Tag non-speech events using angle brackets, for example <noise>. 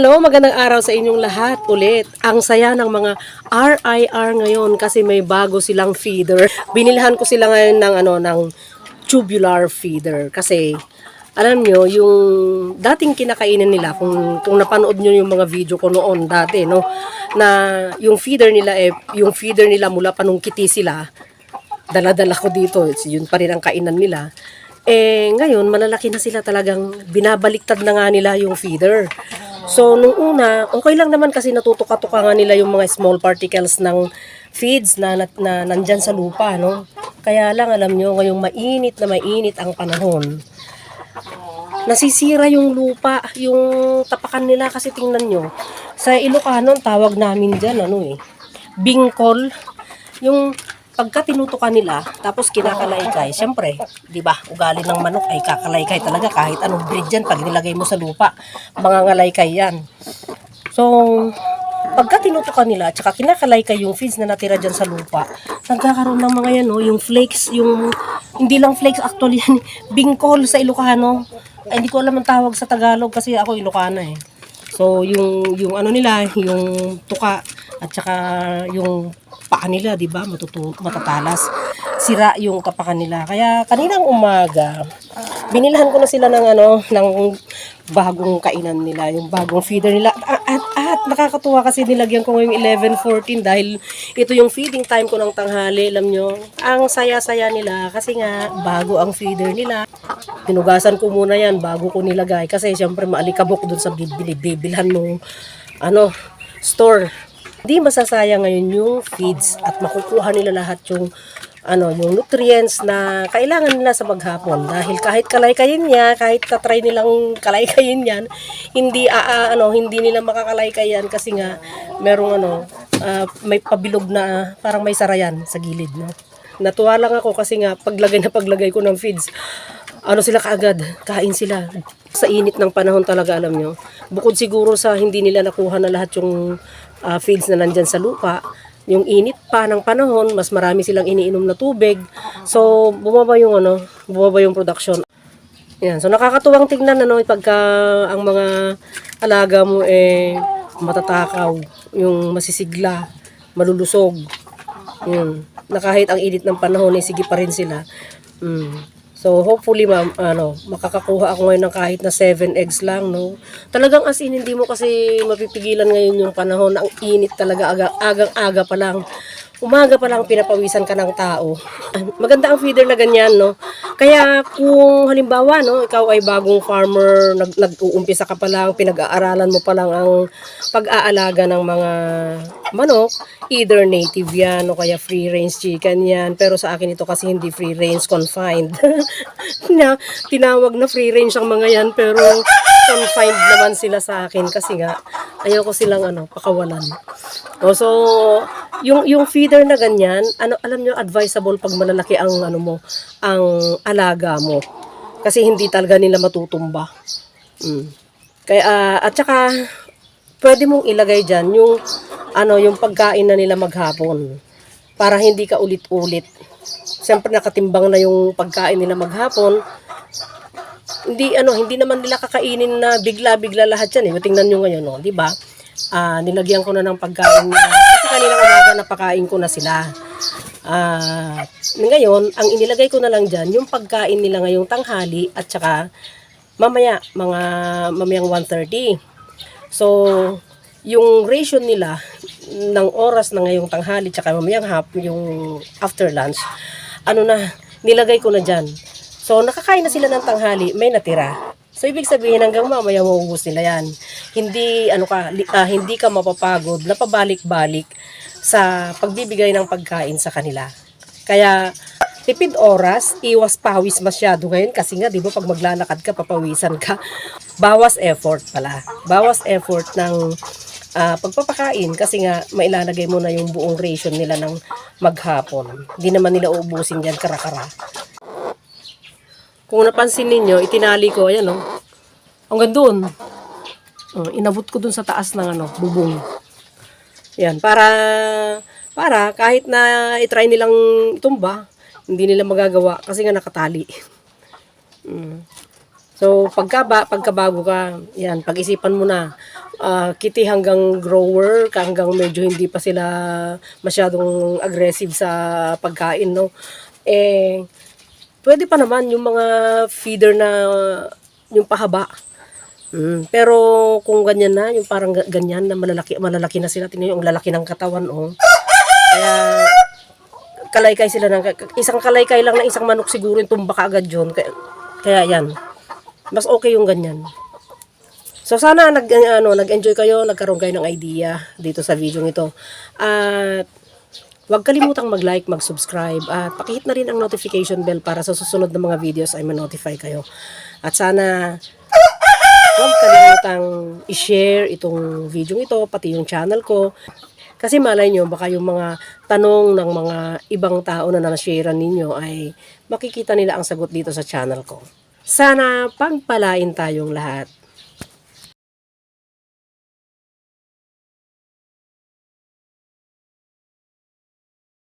Hello, magandang araw sa inyong lahat ulit. Ang saya ng mga RIR ngayon kasi may bago silang feeder. Binilhan ko sila ngayon ng ano ng tubular feeder kasi alam nyo, yung dating kinakainin nila, kung, kung napanood nyo yung mga video ko noon dati, no, na yung feeder nila, eh, yung feeder nila mula pa nung kiti sila, dala-dala ko dito, yun pa rin ang kainan nila. Eh, ngayon, malalaki na sila talagang binabaliktad na nga nila yung feeder. So, nung una, okay lang naman kasi natutuka-tuka nga nila yung mga small particles ng feeds na, na, na nandyan sa lupa, no? Kaya lang, alam nyo, ngayong mainit na mainit ang panahon, nasisira yung lupa, yung tapakan nila kasi tingnan nyo. Sa Ilocano, tawag namin dyan, ano eh, bingkol. Yung pagka tinutukan nila, tapos kinakalaykay, syempre, di ba, ugali ng manok ay kakalaykay talaga kahit anong breed yan, pag nilagay mo sa lupa, mga ngalaykay yan. So, pagka tinutukan nila, at saka kinakalaykay yung feeds na natira dyan sa lupa, nagkakaroon ng mga yan, no, yung flakes, yung, hindi lang flakes actually yan, <laughs> bingkol sa Ilocano. Ay, hindi ko alam ang tawag sa Tagalog kasi ako Ilocana eh. So, yung, yung ano nila, yung tuka, at saka yung paa nila, di ba, matutu- matatalas. Sira yung kapakan nila. Kaya kaninang umaga, binilhan ko na sila ng ano, ng bagong kainan nila, yung bagong feeder nila. At, at, at nakakatuwa kasi nilagyan ko ngayong 11.14 dahil ito yung feeding time ko ng tanghali, alam nyo. Ang saya-saya nila kasi nga bago ang feeder nila. Tinugasan ko muna yan bago ko nilagay kasi syempre maalikabok dun sa bibilhan mo ano, store. Hindi masasayang ngayon yung feeds at makukuha nila lahat yung ano, yung nutrients na kailangan nila sa maghapon. Dahil kahit kalaykayin niya, kahit tatry nilang kalaykayin yan, hindi aa, ano, hindi nila makakalaykay yan kasi nga merong ano, ah, may pabilog na parang may sarayan sa gilid, no. Natuwa lang ako kasi nga paglagay na paglagay ko ng feeds, ano sila kaagad, kain sila. Sa init ng panahon talaga, alam nyo. Bukod siguro sa hindi nila nakuha na lahat yung ah, feeds na nandyan sa lupa, yung init pa ng panahon, mas marami silang iniinom na tubig. So, bumaba yung ano, bumaba yung production. Yan. So, nakakatuwang tingnan ano, pagka ang mga alaga mo eh matatakaw, yung masisigla, malulusog. Yun. Na kahit ang init ng panahon, eh, sige pa rin sila. Mm. So, hopefully, ma'am, ano, makakakuha ako ngayon ng kahit na 7 eggs lang, no? Talagang as in, hindi mo kasi mapipigilan ngayon yung panahon. Ang init talaga, aga, agang-aga pa lang. Umaga pa lang pinapawisan ka ng tao. Maganda ang feeder na ganyan, no? Kaya kung halimbawa, no, ikaw ay bagong farmer, nag, nag-uumpisa ka pa lang, pinag-aaralan mo pa lang ang pag-aalaga ng mga manok, either native yan o kaya free range chicken yan. Pero sa akin ito kasi hindi free range, confined. <laughs> na, tinawag na free range ang mga yan, pero confined naman sila sa akin kasi nga ayoko silang ano, pakawalan. O, so, yung, yung feeder na ganyan, ano, alam nyo, advisable pag malalaki ang, ano mo, ang alaga mo. Kasi hindi talaga nila matutumba. Mm. Kaya, ah, at saka, pwede mong ilagay dyan yung, ano, yung pagkain na nila maghapon. Para hindi ka ulit-ulit. Siyempre nakatimbang na yung pagkain nila maghapon. Hindi, ano, hindi naman nila kakainin na bigla-bigla lahat yan. Eh. Tingnan nyo ngayon, no, di ba? Ah, nilagyan ko na ng pagkain nila. Kasi kanina umaga napakain ko na sila. Ah, ngayon, ang inilagay ko na lang dyan, yung pagkain nila ngayong tanghali at saka mamaya, mga mamayang 1.30. So, yung ratio nila ng oras na ngayong tanghali tsaka mamayang hap, yung after lunch, ano na, nilagay ko na dyan. So, nakakain na sila ng tanghali, may natira. So, ibig sabihin hanggang mamaya mauubos nila yan. Hindi, ano ka, ah, hindi ka mapapagod na pabalik-balik sa pagbibigay ng pagkain sa kanila. Kaya, tipid oras, iwas pawis masyado ngayon kasi nga, di ba, pag maglalakad ka, papawisan ka. Bawas effort pala. Bawas effort ng ah, pagpapakain kasi nga, mailalagay mo na yung buong ration nila ng maghapon. Hindi naman nila uubusin yan kara-kara. Kung napansin ninyo, itinali ko, ayan oh. Hanggang doon. Oh, inabot ko dun sa taas ng ano, bubong. Yan, para para kahit na itry nilang tumba, hindi nila magagawa kasi nga nakatali. <laughs> Mm. So, pagka, pagkabago ka, yan, pag-isipan mo na, ah, kitty hanggang grower, hanggang medyo hindi pa sila masyadong aggressive sa pagkain, no? Eh, pwede pa naman yung mga feeder na yung pahaba. Mm, pero kung ganyan na, yung parang ga- ganyan na malalaki, malalaki na sila, tingnan yung lalaki ng katawan, oh. Kaya, kalaykay sila ng, isang kalaykay lang na isang manok siguro yung tumba ka agad yun. Kaya, kaya yan, mas okay yung ganyan. So sana nag ano nag-enjoy kayo, nagkaroon kayo ng idea dito sa video ito. At huwag kalimutang mag-like, mag-subscribe at pakihit na rin ang notification bell para sa susunod na mga videos ay ma-notify kayo. At sana huwag kalimutang i-share itong video ito, pati yung channel ko. Kasi malay nyo, baka yung mga tanong ng mga ibang tao na na-sharean ninyo ay makikita nila ang sagot dito sa channel ko. Sana pagpalain tayong lahat.